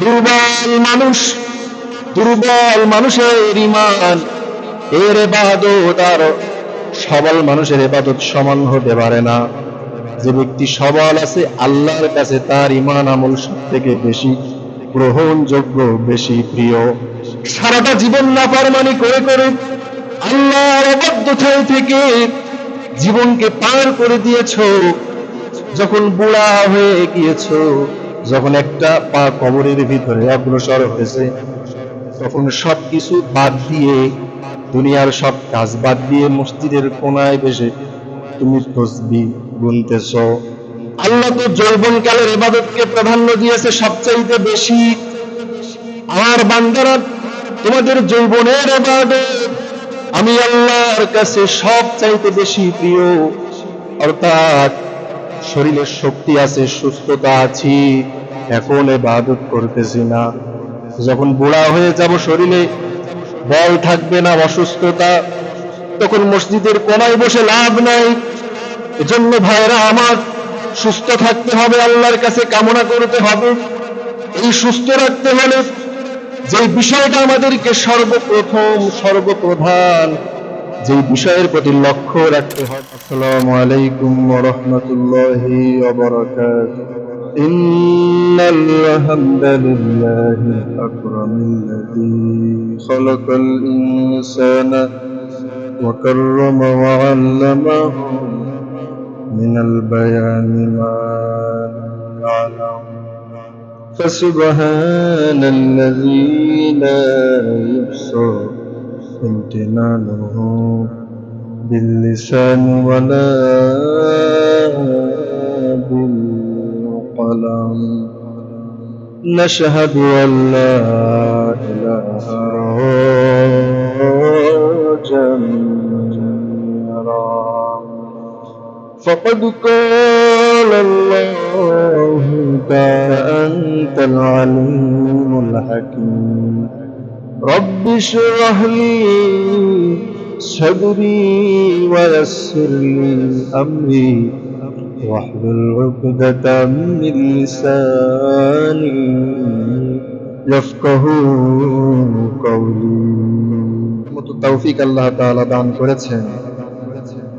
দুর্বল মানুষ, দুর্বল মানুষের ইমান এর এবাদত আর সবল মানুষের এবাদত সমান হতে পারে না। যে ব্যক্তি সবল আছে, আল্লাহর কাছে তার ইমান আমল সব থেকে বেশি গ্রহণযোগ্য, বেশি প্রিয়। সারাটা জীবন না পার পারমানি করে করে আল্লাহর অবদ্ধতায় থেকে জীবনকে পার করে দিয়েছ, যখন বুড়া হয়ে গিয়েছো যখন একটা পা কবরের ভিতরে অগ্রসর হয়েছে, তখন সবকিছু বাদ দিয়ে, দুনিয়ার সব কাজ বাদ দিয়ে মসজিদের কোনায় বসে তুমি তসবি গুনতেছ। আল্লাহ তো যৌবনকালের ইবাদতকে প্রাধান্য দিয়েছে সবচাইতে বেশি। আমার বান্দারা, তোমাদের যৌবনের ইবাদত আমি আল্লাহর কাছে সব চাইতে বেশি প্রিয়। অর্থাৎ শরীরের শক্তি আছে, সুস্থতা আছি। এখন এবাদত করতেছি না। যখন বুড়া হয়ে যাব শরীরে, বল থাকবে না অসুস্থতা, তখন মসজিদের কোনায় বসে লাভ নাই। এজন্য ভাইরা আমার সুস্থ থাকতে হবে, আল্লাহর কাছে কামনা করতে হবে। এই সুস্থ রাখতে হলে যে বিষয়টা আমাদেরকে সর্বপ্রথম, সর্বপ্রধান যে বিষয়ের প্রতি লক্ষ্য রাখতে হয়, আসসালামু আলাইকুম ওয়া রাহমাতুল্লাহি ওয়া বারাকাতুহু। إن الحمد لله الأكرم الذي خلق الإنسان وكرم وعلمه من البيان ما لم يعلم. فسبحان الذي لا يحصى امتنانه باللسان ولا نشهد أن لا إله جميرا فقد قال الله أنت العليم الحكيم. رب اشرح لي صدري ويسر لي أمري. واحلل عقدة من لساني يفقه قولي মতো তৌফিক আল্লাহ তাআলা দান করেছেন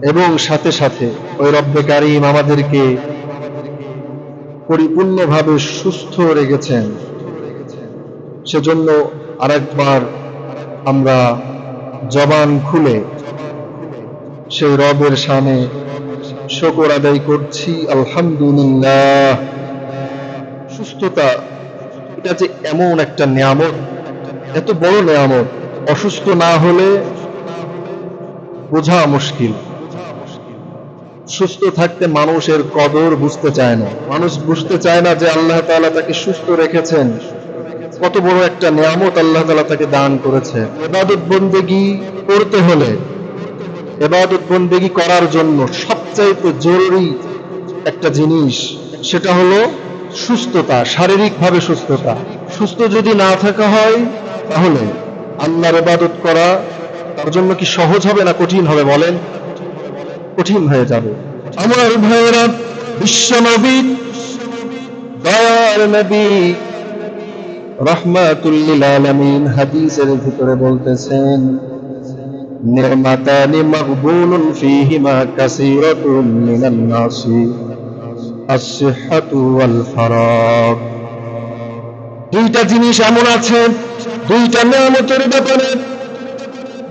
এবং সাথে সাথে ওই রব্বে কারিম আমাদেরকে পরিপূর্ণভাবে সুস্থ রেখেছেন সেজন্য আরেকবার আমরা জবান খুলে সেই রবের সামনে শকর আদায় করছি, আলহামদুলিল্লাহ। সুস্থতা, এটা যে এমন একটা নিয়ামত, এত বড় নিয়ামত, অসুস্থ না হলে বোঝা মুশকিল। সুস্থ থাকতে মানুষের কদর বুঝতে চায় না। মানুষ বুঝতে চায় না যে আল্লাহ তাআলা তাকে সুস্থ রেখেছেন। কত বড় একটা নিয়ামত আল্লাহ তাআলা তাকে দান করেছে এবাদত বন্দেগি করতে হলে, এবাদত বন্দেগি করার জন্য সবচাইতে জরুরি একটা জিনিস, সেটা হলো সুস্থতা, শারীরিকভাবে সুস্থতা। সুস্থ যদি না থাকা হয়, তাহলে আল্লাহর ইবাদত করা তার জন্য কি সহজ হবে না কঠিন হবে বলেন? কঠিন হয়ে যাবে। আমার ভাইয়েরা বিশ্ব নবী দয়ার নবী রহমাতুল্লিল আলামিন হাদিসের ভিতরে বলতেছেন মাকবুলুন ফীহিমা কাসীরাতুন মিনান নাসি। আস-সিহহাতু ওয়াল ফারাগ দুইটা জিনিস এমন আছে, দুইটা নিয়ামতের ব্যাপারে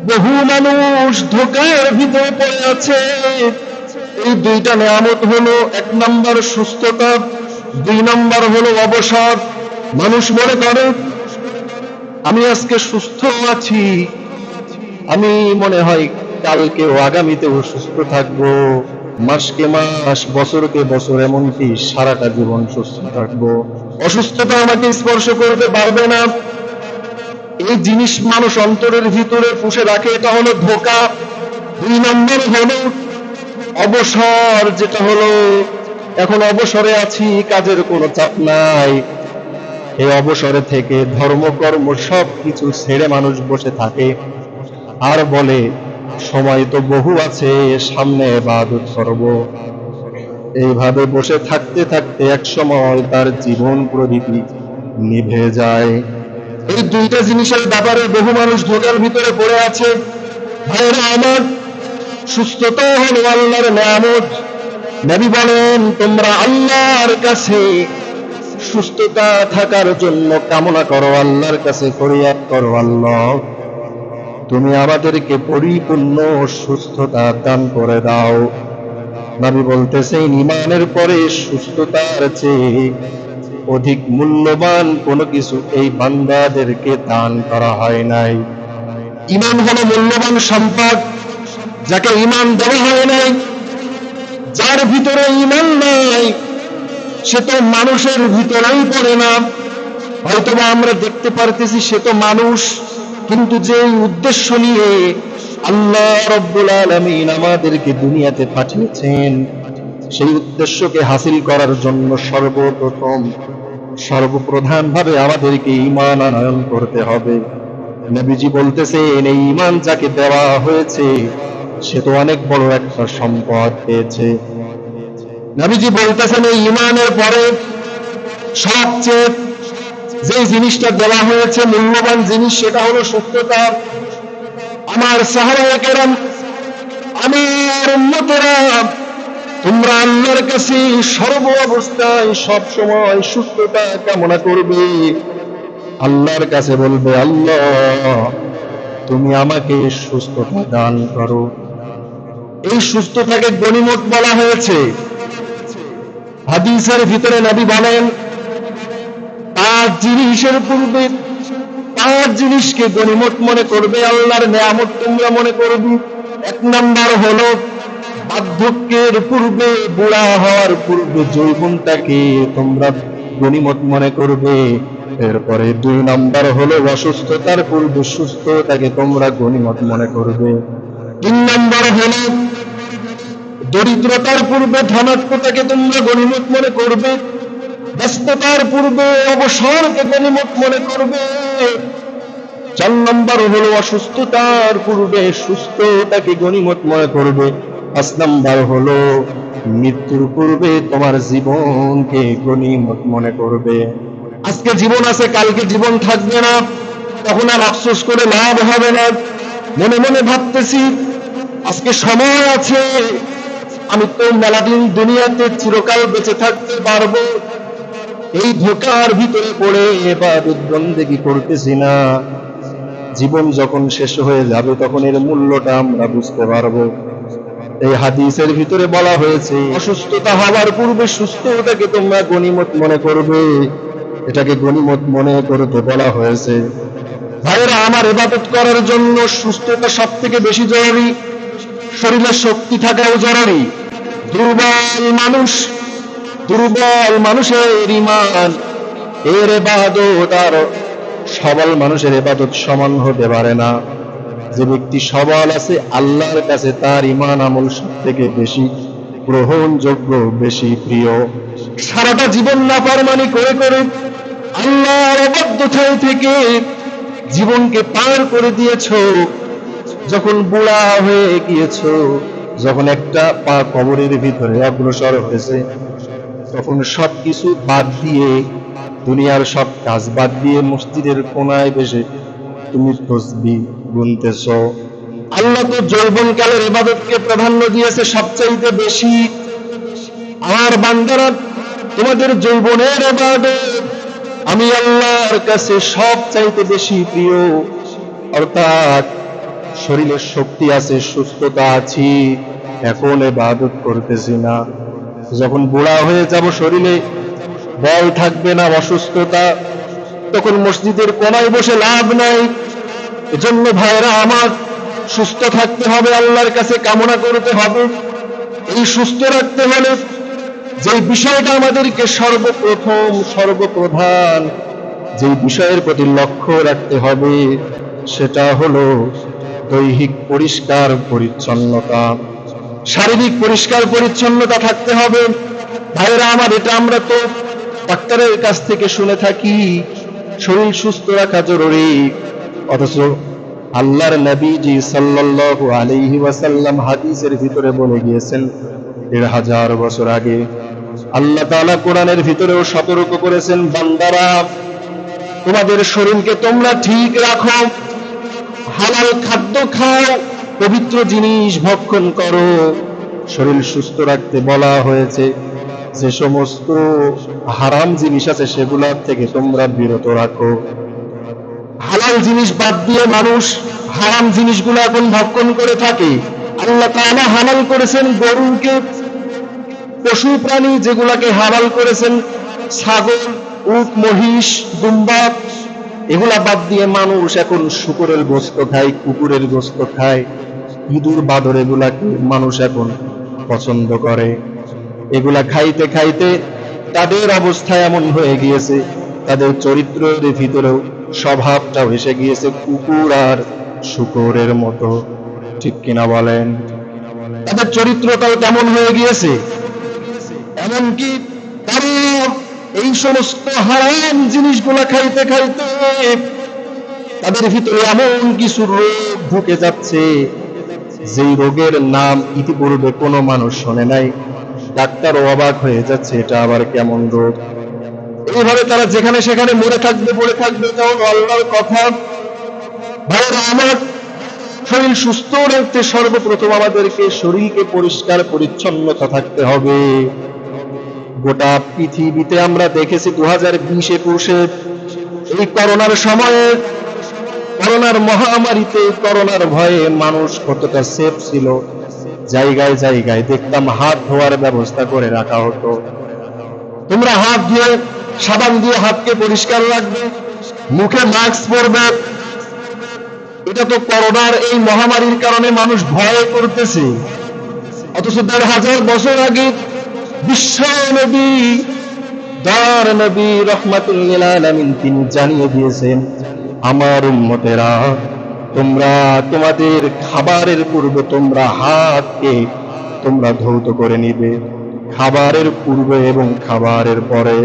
বহু মানুষ ধোকার ভিতরে পড়ে আছে। এই দুইটা নিয়ামত হলো এক নম্বর সুস্থতা, দুই নম্বর হলো অবসর মানুষ মনে করে, আমি আজকে সুস্থ আছি। আমি মনে হয় কালকেও আগামীতেও সুস্থ থাকব। মাসকে মাস, বছরকে বছর, এমনকি সারাটা জীবন সুস্থ থাকব। অসুস্থতা আমাকে স্পর্শ করতে পারবে না। এই জিনিস মানুষ অন্তরের ভিতরে পুষে রাখে, এটা হলো ধোকা। দুই নম্বর হলো অবসর, যেটা হলো এখন অবসরে আছি, কাজের কোনো চাপ নাই। এই অবসরে থেকে ধর্মকর্ম সব কিছু ছেড়ে মানুষ বসে থাকে। আর বলে, সময় তো বহু আছে, সামনে এবাদত করব। এইভাবে বসে থাকতে থাকতে এক সময় তার জীবন প্রদীপী নিভে যায়। এই দুইটা জিনিসের ব্যাপারে বহু মানুষ ধোকার ভিতরে পড়ে আছে। ভাইরা আমার সুস্থতা হলো আল্লাহর নিয়ামত নবী বলেন, তোমরা আল্লাহর কাছে সুস্থতা থাকার জন্য কামনা করো, আল্লাহর কাছে ফরিয়াদ করো, আল্লাহ তুমি আমাদেরকে পরিপূর্ণ সুস্থতা দান করে দাও। নবী বলতেছেন, ইমানের পরে সুস্থতার চেয়ে অধিক মূল্যবান কোনো কিছু এই বান্দাদেরকে দান করা হয় নাই। ইমান হলো মূল্যবান সম্পদ যাকে ইমান দেওয়া হয় নাই। যার ভিতরে ইমান নাই, সে তো মানুষের ভিতরেই পড়ে না। হয়তোবা আমরা দেখতে পারতেছি সে তো মানুষ। কিন্তু যে উদ্দেশ্য নিয়ে আল্লাহ রব্বুল আলমিন আমাদেরকে দুনিয়াতে পাঠিয়েছেন, সেই উদ্দেশ্যকে হাসিল করার জন্য সর্বপ্রথম সর্বপ্রধান ভাবে আমাদেরকে ইমান আনয়ন করতে হবে। নবীজি বলতেছেন, এই ইমান যাকে দেওয়া হয়েছে, সে তো অনেক বড় একটা সম্পদ পেয়েছে। নবীজি বলতেছেন, এই ইমানের পরে সবচেয়ে যে জিনিসটা দেওয়া হয়েছে, মূল্যবান জিনিস, সেটা হলো সত্যতা। আমার সাহাবাহাম আমার উন্নতেরা তোমরা আল্লাহর কাছে সর্ব অবস্থায় সব সময় সুস্থতা কামনা করবে। আল্লাহর কাছে বলবে, আল্লাহ, তুমি আমাকে সুস্থতা দান করো। এই সুস্থতাকে গণিমত বলা হয়েছে। হাদিসের ভিতরে নবী বলেন পাঁচ জিনিসের পূর্বে, পাঁচ জিনিসকে গণিমত মনে করবে, আল্লাহর নেয়ামত তোমরা মনে করবি। এক নাম্বার হলো, বার্ধক্যের পূর্বে, বুড়া হওয়ার পূর্বে যৌবনটাকে তোমরা গণিমত মনে করবে। এরপরে দুই নাম্বার হলো, অসুস্থতার পূর্বে সুস্থতাকে তোমরা গণিমত মনে করবে। তিন নাম্বার হলো, দরিদ্রতার পূর্বে ধনাত্মতাকে তোমরা গণিমত মনে করবে। ব্যস্ততার পূর্বে অবসরকে গণিমত মনে করবে। চার নম্বর হলো অসুস্থতার পূর্বে সুস্থতাকে গণিমত মনে করবে। পাঁচ নম্বর হলো মৃত্যুর পূর্বে তোমার জীবনকে গণিমত মনে করবে। আজকে জীবন আছে, কালকে জীবন থাকবে না। তখন আর আফসোস করে লাভ হবে না। মনে মনে ভাবতেছি, আজকে সময় আছে। আমি তো মেলাদিন দুনিয়াতে চিরকাল বেঁচে থাকতে পারব। এই ধোকার ভিতরে পড়ে এবার বন্দেগি করতেছি না। জীবন যখন শেষ হয়ে যাবে, তখন এর মূল্যটা আমরা বুঝতে পারব। এই হাদিসের ভিতরে বলা হয়েছে, অসুস্থতা হওয়ার পূর্বে সুস্থতাকে তোমরা গণিমত মনে করবে। এটাকে গণিমত মনে করতে বলা হয়েছে। ভাইয়েরা, আমার ইবাদত করার জন্য সুস্থতা সব থেকে বেশি জরুরি। শরীরে শক্তি থাকাও জরুরি। দুর্বল মানুষ দুর্বল মানুষের ইমান এর এবাদত আর সবল মানুষের এবাদত সমান হতে পারে না। যে ব্যক্তি সবল আছে, আল্লাহর কাছে তার ইমান আমল সব থেকে বেশি গ্রহণযোগ্য, বেশি প্রিয়। সারাটা জীবন না পারমানি করে করে আল্লাহর অবদ্ধতায় থেকে জীবনকে পার করে দিয়েছ, যখন বুড়া হয়ে গিয়েছ, যখন একটা পা কবরের ভিতরে অগ্রসর হয়েছে তখন সব কিছু বাদ দিয়ে, দুনিয়ার সব কাজ বাদ দিয়ে মসজিদের কোনায় বসে তুমি তসবি গুনতেছ। আল্লাহ তো যৌবন কালের ইবাদতকে প্রাধান্য দিয়েছে সবচাইতে বেশি। আমার বান্দারা, তোমাদের যৌবনের ইবাদত আমি আল্লাহর কাছে সব চাইতে বেশি প্রিয়। অর্থাৎ শরীরের শক্তি আছে, সুস্থতা আছি, এখন এবাদত করতেছি না। যখন বুড়া হয়ে যাব শরীরে, বল থাকবে না অসুস্থতা, তখন মসজিদের কোনায় বসে লাভ নাই। এজন্য ভাইরা আমার সুস্থ থাকতে হবে, আল্লাহর কাছে কামনা করতে হবে। এই সুস্থ রাখতে হলে যে বিষয়টা আমাদেরকে সর্বপ্রথম, সর্বপ্রধান যে বিষয়ের প্রতি লক্ষ্য রাখতে হবে, সেটা হলো দৈহিক পরিষ্কার পরিচ্ছন্নতা। শারীরিক পরিষ্কার পরিচ্ছন্নতা থাকতে হবে। ভাইরা আমার, এটা আমরা তো ডাক্তারের কাছ থেকে শুনে থাকি, শরীর সুস্থ রাখা জরুরি। অথচ আল্লাহর নবীজি সাল্লাল্লাহু আলাইহি ওয়াসাল্লাম হাদিসের ভিতরে বলে গিয়েছেন, দেড় হাজার বছর আগে আল্লাহ তাআলা কোরআনের ভিতরেও সতর্ক করেছেন, বান্দারা, তোমাদের শরীরকে তোমরা ঠিক রাখো, হালাল খাদ্য খাও পবিত্র জিনিস ভক্ষণ করো। শরীর সুস্থ রাখতে বলা হয়েছে, যে সমস্ত হারাম জিনিস আছে সেগুলোর থেকে তোমরা বিরত রাখো। হালাল জিনিস বাদ দিয়ে মানুষ হারাম জিনিসগুলো এখন ভক্ষণ করে থাকে। আল্লাহ তাআলা হালাল করেছেন গরুকে, পশু প্রাণী যেগুলাকে হালাল করেছেন, ছাগল, উট, মহিষ দুম্বা এগুলা বাদ দিয়ে মানুষ এখন শুকুরের গোস্ত খায়, কুকুরের গোস্ত খায়, ইঁদুর, বাদর এগুলাকে মানুষ এখন পছন্দ করে। এগুলা খাইতে খাইতে তাদের অবস্থা এমন হয়ে গিয়েছে, তাদের চরিত্রের ভিতরেও স্বভাবটাও এসে গিয়েছে কুকুর আর শুকুরের মতো। ঠিক কিনা বলেন? তাদের চরিত্রটাও তেমন হয়ে গিয়েছে? এমনকি তারা এই সমস্ত হারাম জিনিসগুলা খাইতে খাইতে তাদের ভিতরে এমন কিছু রোগ ঢুকে যাচ্ছে, যেই রোগের নাম ইতিপূর্বে কোনো মানুষ শোনে নাই। ডাক্তারও অবাক হয়ে যাচ্ছে, এটা আবার কেমন রোগ? এইভাবে তারা যেখানে সেখানে মরে থাকবে, পড়ে থাকবে তখন আল্লাহর কথা। ভাইয়েরা, আমার শরীর সুস্থ রাখতে সর্বপ্রথম আমাদেরকে শরীরকে পরিষ্কার, পরিচ্ছন্নতা থাকতে হবে। গোটা পৃথিবীতে আমরা দেখেছি দু হাজার বিশ একুশে এই করোনার সময়ে, করোনার মহামারীতে, করোনার ভয়ে মানুষ কতটা সেফ ছিল, জায়গায় জায়গায় দেখতাম হাত ধোয়ার ব্যবস্থা করে রাখা হতো। তোমরা হাত দিয়ে সাবান দিয়ে হাতকে পরিষ্কার রাখবে, মুখে মাস্ক পরবে। এটা তো করোনার এই মহামারীর কারণে মানুষ ভয় করতেছে। অথচ দেড় হাজার বছর আগে বিশ্ব নবী দর নবী তিনি জানিয়ে দিয়েছেন, আমার তোমরা তোমাদের খাবারের পূর্বে তোমরা হাতকে তোমরা ধৌত করে নিবে। খাবারের পূর্বে এবং খাবারের পরে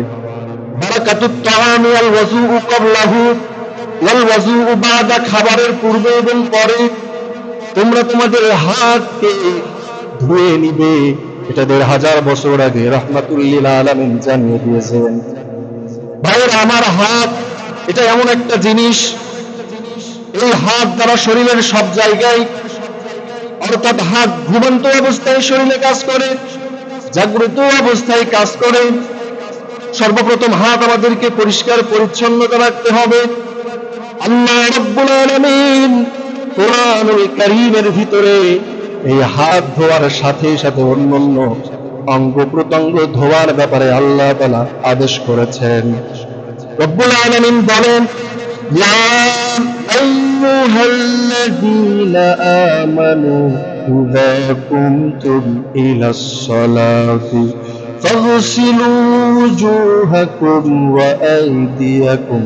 খাবারের পূর্বে এবং পরে তোমরা তোমাদের হাতকে ধুয়ে নিবে। এটা দেড় হাজার বছর আগে রহমাতুল্লিল আলামিন জানিয়ে দিয়েছেন। ভাইয়ের, আমার হাত, এটা এমন একটা জিনিস, এই হাত দ্বারা শরীরের সব জায়গায়, অর্থাৎ হাত ঘুমন্ত অবস্থায় শরীরে কাজ করে, জাগ্রত অবস্থায় কাজ করে, সর্বপ্রথম হাত আমাদেরকে পরিষ্কার পরিচ্ছন্নতা রাখতে হবে। আল্লাহ রাব্বুল আলামিন কোরআনুল কারীমের ভিতরে এই হাত ধোয়ার সাথে সাথে অন্যান্য অঙ্গ প্রত্যঙ্গ ধোয়ার ব্যাপারে আল্লাহ তাআলা আদেশ করেছেন রব্বুল আলামিন বলেন ইয়া আইয়ুহাল্লাযীনা আমানু ইযা কুমতুম ইলাস সালাতি ফাগসিলু ওয়ুজুহাকুম ওয়া আইদিয়াকুম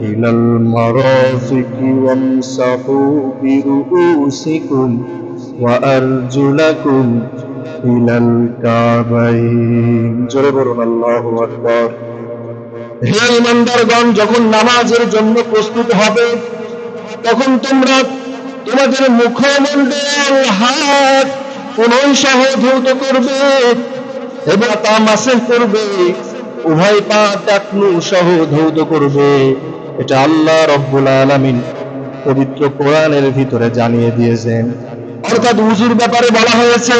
إلى المرافق وامسحوا برؤوسكم وأرجلكم إلى الكعبين জোরে বলুন আল্লাহু আকবার হে ইমানদারগণ যখন নামাজের জন্য প্রস্তুত হবে তখন তোমরা তোমাদের মুখমণ্ডল হাত কোনই সহ ধৌত করবে এবং তা মাসে করবে উভয় পা টাকনু সহ ধৌত করবে এটা আল্লাহ রব্বুল আলামিন পবিত্র কোরআনের ভিতরে জানিয়ে দিয়েছেন অর্থাৎ উজুর ব্যাপারে বলা হয়েছে,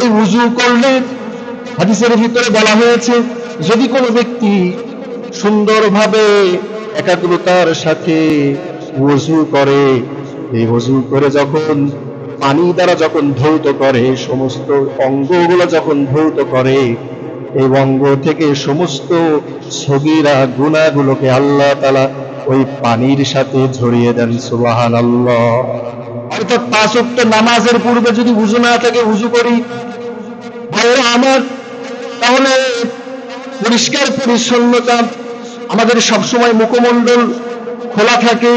এই উজু করলে হাদিসের ভিতরে বলা হয়েছে, যদি কোনো ব্যক্তি সুন্দরভাবে একাগ্রতার সাথে ওযু করে, এই ওযু করে যখন পানি দ্বারা যখন ধৌত করে, সমস্ত অঙ্গগুলো যখন ধৌত করে, এই অঙ্গ থেকে সমস্ত সগীরা গুণাগুলোকে আল্লাহ তালা ওই পানির সাথে ঝরিয়ে দেন সুবাহান আল্লাহ অর্থাৎ পাঁচ ওয়াক্ত নামাজের পূর্বে যদি উজু না থাকে উজু করি। ভাইরা আমার, তাহলে পরিষ্কার পরিচ্ছন্নতা আমাদের সবসময় মুখমণ্ডল খোলা থাকে,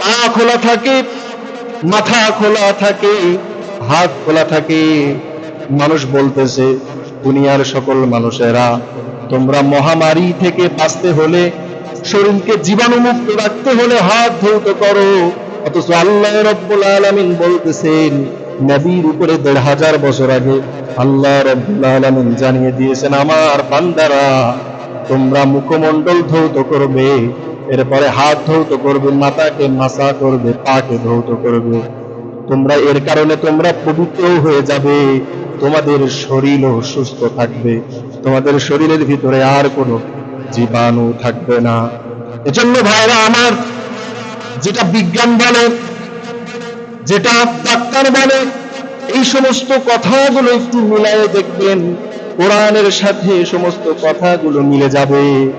পা খোলা থাকে, মাথা খোলা থাকে, হাত খোলা থাকে। মানুষ বলতেছে, দুনিয়ার সকল মানুষেরা, তোমরা মহামারী থেকে বাঁচতে হলে, শরীরকে জীবাণুমুক্ত রাখতে হলে হাত ধৌত করো। অথচ আল্লাহ রব্বুল আলামিন বলতেছেন, নবীর উপরে দেড় হাজার বছর আগে আল্লাহ রব্বুল আলামিন জানিয়ে দিয়েছেন, আমার তোমরা মুখমণ্ডল ধৌত করবে, এরপরে হাত ধৌত করবে, মাথাকে মাসা করবে, পাকে ধৌত করবে। তোমরা এর কারণে তোমরা পবিত্র হয়ে যাবে, তোমাদের শরীরও সুস্থ থাকবে, তোমাদের শরীরের ভিতরে আর কোনো জীবাণু থাকবে না। এজন্য ভাইরা, আমার যেটা বিজ্ঞান বলে, যেটা ডাক্তার বলে, এই সমস্ত কথাগুলো একটু মিলায়ে দেখবেন, কোরআনের সাথে সমস্ত কথাগুলো মিলে যাবে।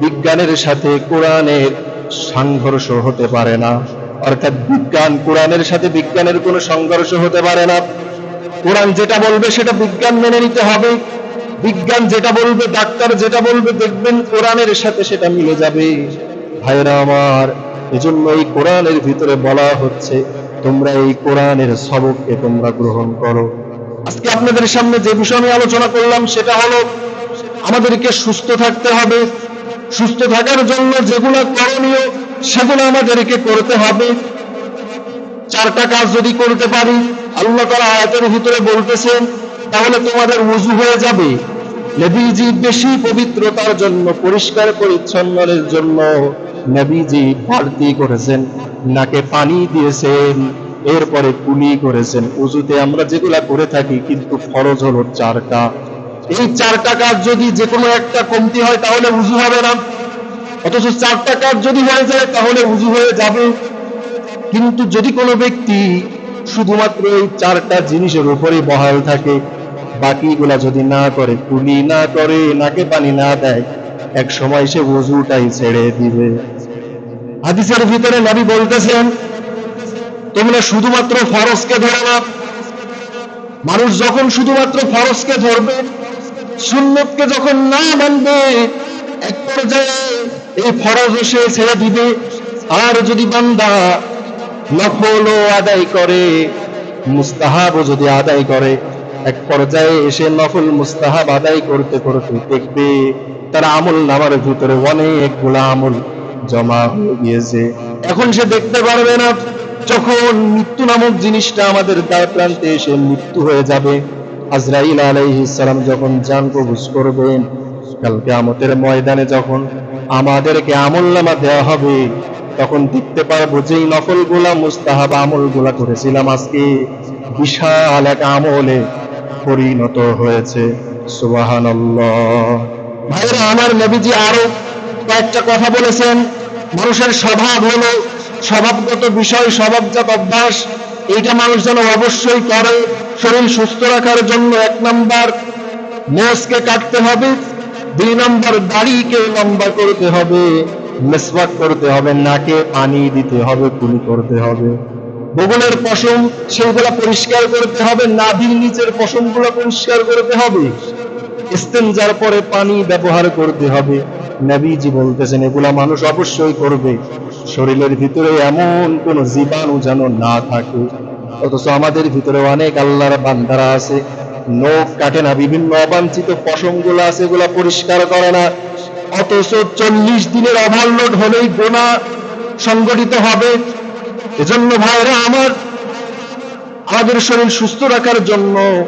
বিজ্ঞানের সাথে কোরআনের সংঘর্ষ হতে পারে না। অর্থাৎ বিজ্ঞান, কোরআনের সাথে বিজ্ঞানের কোনো সংঘর্ষ হতে পারে না। কোরআন যেটা বলবে সেটা বিজ্ঞান মেনে নিতে হবে। বিজ্ঞান যেটা বলবে, ডাক্তার যেটা বলবে, দেখবেন কোরআনের সাথে সেটা মিলে যাবে। ভাইরা আমার এজন্য এই কোরআনের ভিতরে বলা হচ্ছে, তোমরা এই কোরআনের সবককে তোমরা গ্রহণ করো। আজকে আপনাদের সামনে যে বিষয় আমি আলোচনা করলাম, সেটা হলো আমাদেরকে সুস্থ থাকতে হবে। সুস্থ থাকার জন্য যেগুলো করণীয়, সেগুলো আমাদেরকে করতে হবে। চারটা কাজ যদি করতে পারি, আল্লাহ তারা আয়াতের ভিতরে বলতেছেন, তাহলে তোমাদের উজু হয়ে যাবে। নবীজি বেশি পবিত্রতার জন্য, পরিষ্কার পরিচ্ছন্নের জন্য নবীজি বাড়তি করেছেন, নাকে পানি দিয়েছেন, এরপরে কুলি করেছেন। উজুতে আমরা যেগুলা করে থাকি কিন্তু ফরজ হলো চারটা। এই চারটা কাজ যদি যে কোনো একটা কমতি হয় তাহলে উজু হবে না। অথচ চারটা কাজ যদি হয়ে যায় তাহলে উজু হয়ে যাবে। কিন্তু যদি কোনো ব্যক্তি শুধুমাত্র এই চারটা জিনিসের উপরে বহাল থাকে, বাকিগুলা যদি না করে কুলি না করে, নাকে পানি না দেয়, এক সময় সে উজুটাই ছেড়ে দিবে। হাদিসের ভিতরে নবী বলতেছেন, তোমরা শুধুমাত্র ফরজকে ধরে না। মানুষ যখন শুধুমাত্র ফরজকে ধরবে, সুন্নতকে যখন না মানবে, এক পর্যায়ে এই ফরজ সে ছেড়ে দিবে। আর যদি বান্দা নফলও আদায় করে, মুস্তাহাবও যদি আদায় করে, এক পর্যায়ে এসে নফল, মুস্তাহাব আদায় করতে করতে দেখবে, তার আমল নামার ভিতরে অনেকগুলো আমল জমা হয়ে গিয়েছে। এখন সে দেখতে পারবে না, যখন মৃত্যু নামক জিনিসটা আমাদের দ্বার প্রান্তে এসে মৃত্যু হয়ে যাবে। আজরাইল আলাইহিস সালাম যখন জান কবুজ করবেন কালকে আমতের ময়দানে যখন আমাদেরকে আমল নামা দেওয়া হবে, তখন দেখতে পারব যে নকলগুলা মুস্তাহাব আমলগুলা করেছিলাম আজকে, বিশাল এক আমলে পরিণত হয়েছে। সুবাহান ভাইরা, আমার নবীজি আরও কয়েকটা কথা বলেছেন। মানুষের স্বভাব হলো স্বভাবগত বিষয়, স্বভাবজাত অভ্যাস। এইটা মানুষ যেন অবশ্যই করে। শরীর সুস্থ রাখার জন্য এক নাম্বার মোষকে কাটতে হবে। দুই নম্বর দাড়িকে লম্বা করতে হবে। মেসওয়াক করতে হবে, নাকে পানি দিতে হবে, কুলি করতে হবে। বগলের পশম সেগুলা পরিষ্কার করতে হবে। নাভির নিচের পশমগুলো পরিষ্কার করতে হবে। ইস্তেঞ্জার পরে পানি ব্যবহার করতে হবে। নবীজি বলতেছেন, এগুলা মানুষ অবশ্যই করবে। শরীরের ভিতরে এমন কোন জীবাণু যেন না থাকে। অথচ আমাদের ভিতরে অনেক আল্লাহর বান্দারা আছে। নখ কাটে না, বিভিন্ন অবাঞ্ছিত পশমগুলো আছে, এগুলা পরিষ্কার করে না। অথচ চল্লিশ দিনের ওভারলোড হলেই গোনা সংগঠিত হবে। এজন্য ভাইরা আমার, আমাদের শরীর সুস্থ রাখার জন্য